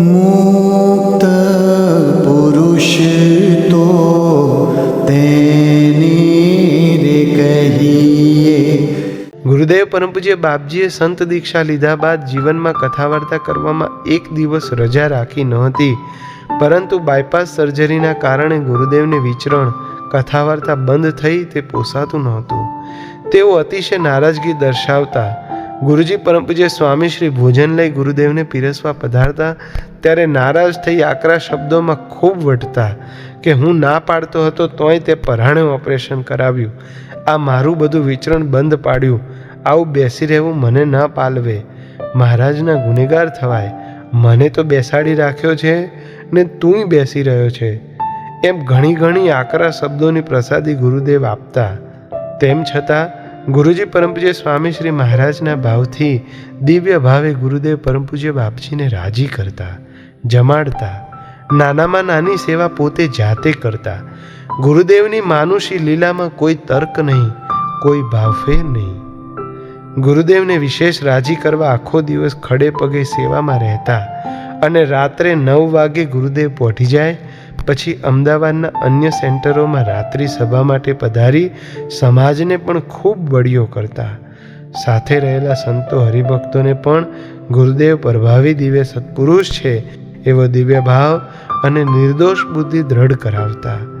મુક્ત પુરુષ તો તેની રે કહીએ. ગુરુદેવ પરમ પૂજ્ય બાપજીએ સંત દીક્ષા લીધા બાદ જીવનમાં કથા વાર્તા કરવામાં એક દિવસ રજા રાખી નહોતી પરંતુ બાયપાસ સર્જરીના કારણે ગુરુદેવને વિચરણ કથા વાર્તા બંધ થઈ તે પોસાતું નહોતું. તેઓ અતિશય નારાજગી દર્શાવતા ગુરુજી પરમ પૂજ્ય સ્વામી શ્રી ભોજન લઈ ગુરુદેવને પીરસવા પધારતા, ત્યારે નારાજ થઈ આકરા શબ્દોમાં ખૂબ વટતા કે હું ના પાડતો હતો તોય તે પરાણે ઓપરેશન કરાવ્યું. આ મારું બધું વિચરણ બંધ પાડ્યું. આવું બેસી રહેવું મને ન પાલવે. મહારાજના ગુનેગાર થવાય. મને તો બેસાડી રાખ્યો છે ને તુંય બેસી રહ્યો છે. એમ ઘણી ઘણી આકરા શબ્દોની પ્રસાદી ગુરુદેવ આપતા. તેમ છતાં ગુરુજી પરમ પૂજ્ય સ્વામી શ્રી મહારાજના ભાવથી દિવ્ય ભાવે ગુરુદેવ પરમ પૂજ્ય બાપજીને રાજી કરતા, જમાડતા, નાનામાં નાની સેવા પોતે જાતે કરતા. ગુરુદેવની માનુષી લીલામાં કોઈ તર્ક નહીં, કોઈ ભાવફેર નહીં. ગુરુદેવને વિશેષ રાજી કરવા આખો દિવસ ખડે પગે સેવામાં રહેતા અને રાત્રે નવ વાગે ગુરુદેવ પહોંચી જાય પછી અમદાવાદના અન્ય સેન્ટરોમાં રાત્રિ સભા માટે પધારી સમાજને પણ ખૂબ બળીઓ કરતા. સાથે રહેલા સંતો હરિભક્તોને પણ ગુરુદેવ પ્રભાવી દિવ્ય સત્પુરુષ છે એવો દિવ્ય ભાવ અને નિર્દોષ બુદ્ધિ દ્રઢ કરાવતા.